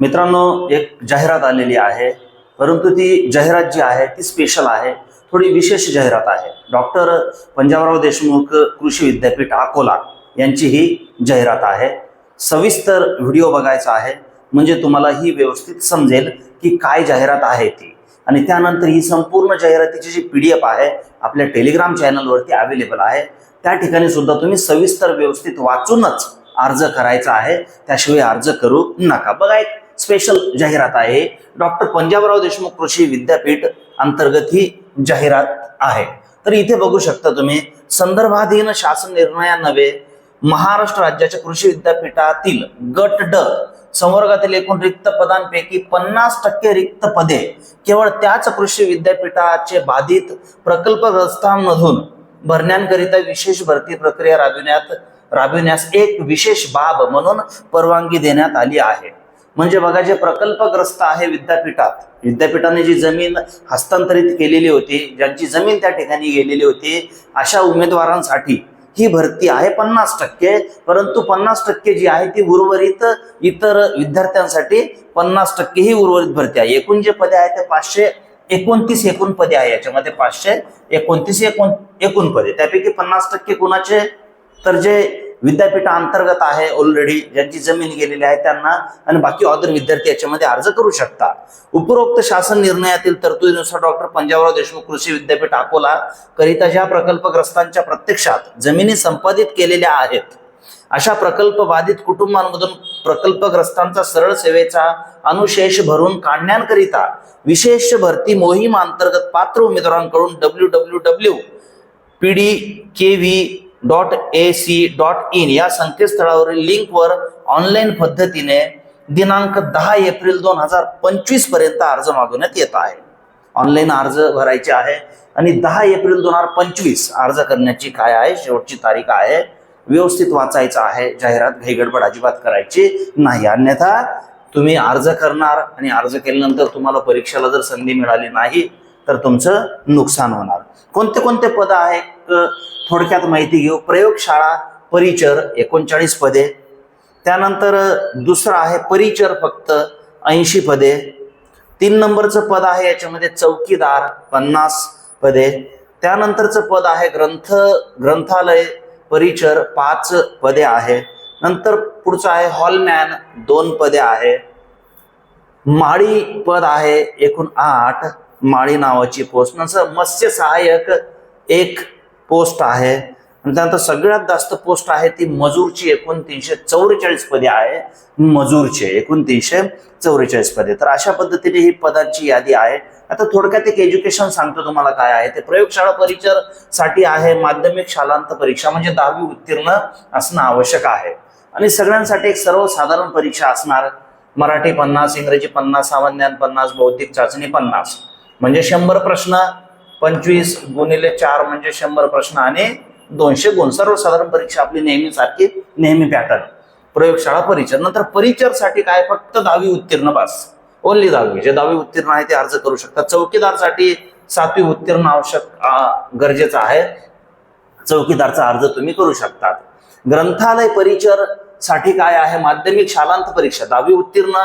मित्रांनो एक जाहिरात आलेली आहे. परंतु ती जाहिरात जी आहे ती स्पेशल आहे. थोडी विशेष जाहिरात आहे. डॉक्टर पंजाबराव देशमुख कृषी विद्यापीठ अकोला यांची ही जाहिरात आहे. सविस्तर व्हिडिओ बघायचा आहे. म्हणजे तुम्हाला ही व्यवस्थित समजेल की काय जाहिरात आहे ती. आणि त्यानंतर ही संपूर्ण जाहिरातीची जी पी डी एफ आहे आपल्या टेलिग्राम चॅनलवरती अवेलेबल आहे. त्या ठिकाणी सुद्धा तुम्ही सविस्तर व्यवस्थित वाचूनच अर्ज करायचा आहे. त्याशिवाय अर्ज करू नका. बघा एक स्पेशल जाहिरात आहे. डॉक्टर पंजाबराव देशमुख कृषी विद्यापीठ अंतर्गत ही जाहिरात आहे. तर इथे बघू शकता तुम्ही संदर्भाधीन शासन निर्णयान्वये महाराष्ट्र राज्याच्या कृषी विद्यापीठातील गट ड संवर्गातील एकूण रिक्त पदांपैकी पन्नास टक्के रिक्त पदे केवळ त्याच कृषी विद्यापीठाचे बाधित प्रकल्पग्रस्तांमधून भरण्याकरिता विशेष भरती प्रक्रिया राबविण्यात राबविण्यास एक विशेष बाब म्हणून परवानगी देण्यात आली आहे. म्हणजे बघा जे प्रकल्पग्रस्त आहे विद्यापीठात विद्यापीठाने जी जमीन हस्तांतरित केलेली होती ज्यांची जमीन त्या ठिकाणी गेलेली होती अशा उमेदवारांसाठी ही भरती आहे पन्नास टक्के परंतु पन्नास टक्के जी आहे ती उर्वरित इतर विद्यार्थ्यांसाठी पन्नास टक्के ही उर्वरित भरती आहे. एकूण जे पदे आहे ते पाचशे एकोणतीस एकूण पदे आहे याच्यामध्ये पाचशे एकोणतीस एकूण एकूण पदे. त्यापैकी पन्नास टक्के कुणाचे? तर जे विद्यापीठ अंतर्गत आहे ऑलरेडी ज्यांची जमीन गेलेली आहे त्यांना आणि बाकी अदर विद्यार्थी याच्यामध्ये अर्ज करू शकता. उपरोक्त शासन निर्णयातील तरतुदीनुसार डॉक्टर पंजाबराव देशमुख कृषी विद्यापीठ अकोला करिता ज्या प्रकल्पग्रस्तांच्या प्रत्यक्षात जमिनी संपादित केलेल्या आहेत अशा प्रकल्प बाधित कुटुंबांमधून प्रकल्पग्रस्तांचा सरळ सेवेचा अनुशेष भरून काढण्याकरिता विशेष भरती मोहीम अंतर्गत पात्र उमेदवारांकडून W W W P D K V dot A C dot in या संकेतस्थळावरील लिंकवर ऑनलाईन पद्धतीने दिनांक दहा एप्रिल दोन हजार पंचवीसपर्यंत अर्ज मागवण्यात येत आहे. ऑनलाईन अर्ज भरायचे आहे आणि दहा एप्रिल दोन हजार पंचवीस अर्ज करण्याची काय आहे? शेवटची तारीख आहे. व्यवस्थित वाचायचं आहे. जाहिरात घाईगडबड अजिबात करायची नाही. अन्यथा तुम्ही अर्ज करणार आणि अर्ज केल्यानंतर तुम्हाला परीक्षेला जर संधी मिळाली नाही तर तुमचं नुकसान होणार. कोणते कोणते पद आहेत? थोडक्यात माहिती घेऊ. प्रयोगशाळा परिचर एकोणचाळीस पदे. त्यानंतर दुसरं आहे परिचर फक्त ऐंशी पदे. तीन नंबरचं पद आहे याच्यामध्ये चौकीदार पन्नास पदे. त्यानंतरचं पद आहे ग्रंथ ग्रंथालय परिचर पाच पदे आहे. नंतर पुढचं आहे हॉलमॅन दोन पदे आहे. माळी पद आहे एकूण आठ. माळी नावाची पोस्ट नंतर मत्स्य सहाय्यक एक पोस्ट आहे. आणि त्यानंतर सगळ्यात जास्त पोस्ट आहे ती मजूरची एकूण तीनशे चौवेचाळीस पदे आहे. मजूरचे एकूण तीनशे चौवेचाळीस पदे. तर अशा पद्धतीने ही पदांची यादी आहे. आता थोडक्यात एक एज्युकेशन सांगतो तुम्हाला काय आहे. ते प्रयोगशाळा परिचरसाठी आहे. माध्यमिक शालांत परीक्षा म्हणजे दहावी उत्तीर्ण असणं आवश्यक आहे. आणि सगळ्यांसाठी एक सर्वसाधारण परीक्षा असणार. मराठी पन्नास इंग्रजी पन्नास सामान्य पन्नास बौद्धिक चाचणी पन्नास. म्हणजे शंभर प्रश्न पंचवीस गुणिले चार म्हणजे शंभर प्रश्न आणि दोनशे गुण. सर्वसाधारण परीक्षा आपली नेहमी सारखी नेहमी पॅटर्न प्रयोगशाळा परिचर. नंतर परिचरसाठी काय? फक्त दहावी उत्तीर्ण पास ओनली दहावी. जे दहावी उत्तीर्ण आहे ते अर्ज करू शकतात. चौकीदारसाठी सातवी उत्तीर्ण आवश्यक गरजेचं आहे. चौकीदारचा अर्ज तुम्ही करू शकतात. ग्रंथालय परिचर साठी काय आहे? माध्यमिक शालांत परीक्षा दहावी उत्तीर्ण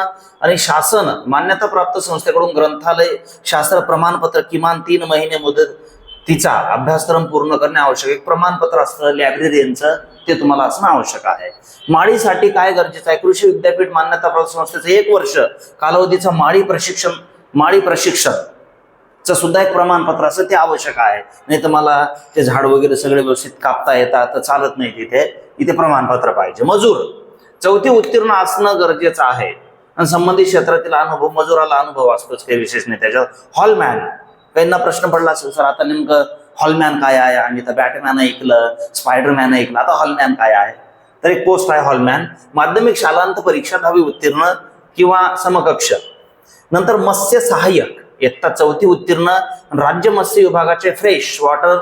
आणि शासन मान्यताप्राप्त संस्थेकडून ग्रंथालय शास्त्र प्रमाणपत्र किमान तीन महिने मुदत तिचा अभ्यासक्रम पूर्ण करणे आवश्यक. एक प्रमाणपत्र असतं लायब्ररीचं ते तुम्हाला असणं आवश्यक आहे. माळीसाठी काय गरजेचं आहे? कृषी विद्यापीठ मान्यताप्राप्त संस्थेचं एक वर्ष कालावधीचं माळी प्रशिक्षण माळी प्रशिक्षण चं सुद्धा एक प्रमाणपत्र असं ते आवश्यक आहे. नाही तर मला ते झाड वगैरे सगळे व्यवस्थित कापता येतात चालत नाही तिथे. इथे प्रमाणपत्र पाहिजे. मजूर. चौथी उत्तीर्ण असणं गरजेचं आहे. आणि संबंधित क्षेत्रातील अनुभव मजुराला अनुभव असतोच काही विशेष नाही. त्याच्यात हॉलमॅन. काहींना प्रश्न पडला असेल सर आता नेमकं हॉलमॅन काय आहे? आणि तर बॅटमॅन ऐकलं स्पायडरमॅन ऐकलं आता हॉलमॅन काय आहे? तर एक पोस्ट आहे हॉलमॅन. माध्यमिक शालांत परीक्षा दहावी उत्तीर्ण किंवा समकक्ष. नंतर मत्स्य सहाय्यक इयत्ता चौथी उत्तीर्ण. राज्य मत्स्य विभागाचे फ्रेश वॉटर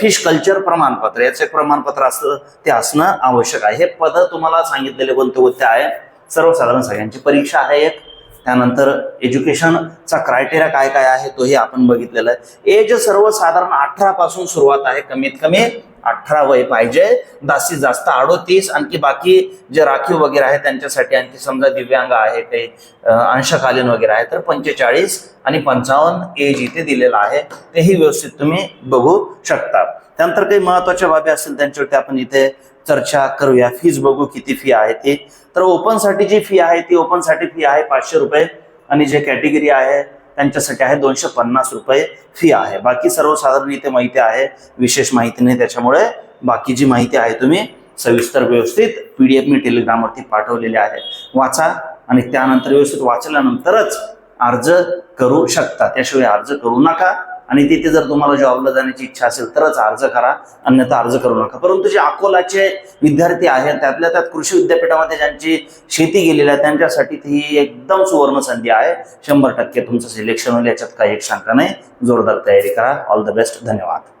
फिश कल्चर प्रमाणपत्र याचं एक प्रमाणपत्र असतं ते असणं आवश्यक आहे. हे पद तुम्हाला सांगितलेले कोणते कोणते आहे. सर्वसाधारण सगळ्यांची परीक्षा आहे एक. त्यानंतर एज्युकेशनचा क्रायटेरिया काय काय आहे तोही आपण बघितलेला आहे. एज सर्वसाधारण अठरा पासून सुरुवात आहे. कमीत कमी अठरा वय पाहिजे. जास्तीत जास्त अडोतीस. आणखी बाकी जे राखीव वगैरे आहे त्यांच्यासाठी आणखी समजा दिव्यांग आहे ते अंशकालीन वगैरे आहे तर पंचेचाळीस आणि पंचावन्न एज इथे दिलेलं आहे. तेही व्यवस्थित तुम्ही बघू शकता. त्यानंतर काही महत्त्वाच्या बाबी असतील त्यांच्यावरती आपण इथे चर्चा करूया. फीज बघू किती फी आहे ती. तर ओपनसाठी जी फी आहे ती ओपनसाठी फी आहे पाचशे रुपये. आणि जे कॅटेगरी आहे त्यांच्यासाठी आहे दोनशे पन्नास रुपये फी आहे. बाकी सर्वसाधारण इथे माहिती आहे. विशेष माहिती नाही त्याच्यामुळे बाकी जी माहिती आहे तुम्ही सविस्तर व्यवस्थित पीडीएफ मी टेलिग्रामवरती पाठवलेली आहे. वाचा आणि त्यानंतर व्यवस्थित वाचल्यानंतरच अर्ज करू शकता. त्याशिवाय अर्ज करू नका. आणि तिथे जर तुम्हाला जॉबला जाण्याची इच्छा असेल तरच अर्ज करा अन्यथा अर्ज करू नका. परंतु जे अकोलाचे विद्यार्थी आहेत त्यातल्या त्यात कृषी विद्यापीठामध्ये ज्यांची शेती गेलेली आहे त्यांच्यासाठी ती एकदम सुवर्ण संधी आहे. शंभर टक्के तुमचं सिलेक्शन होईल याच्यात काही एक शंका नाही. जोरदार तयारी करा. ऑल द बेस्ट धन्यवाद.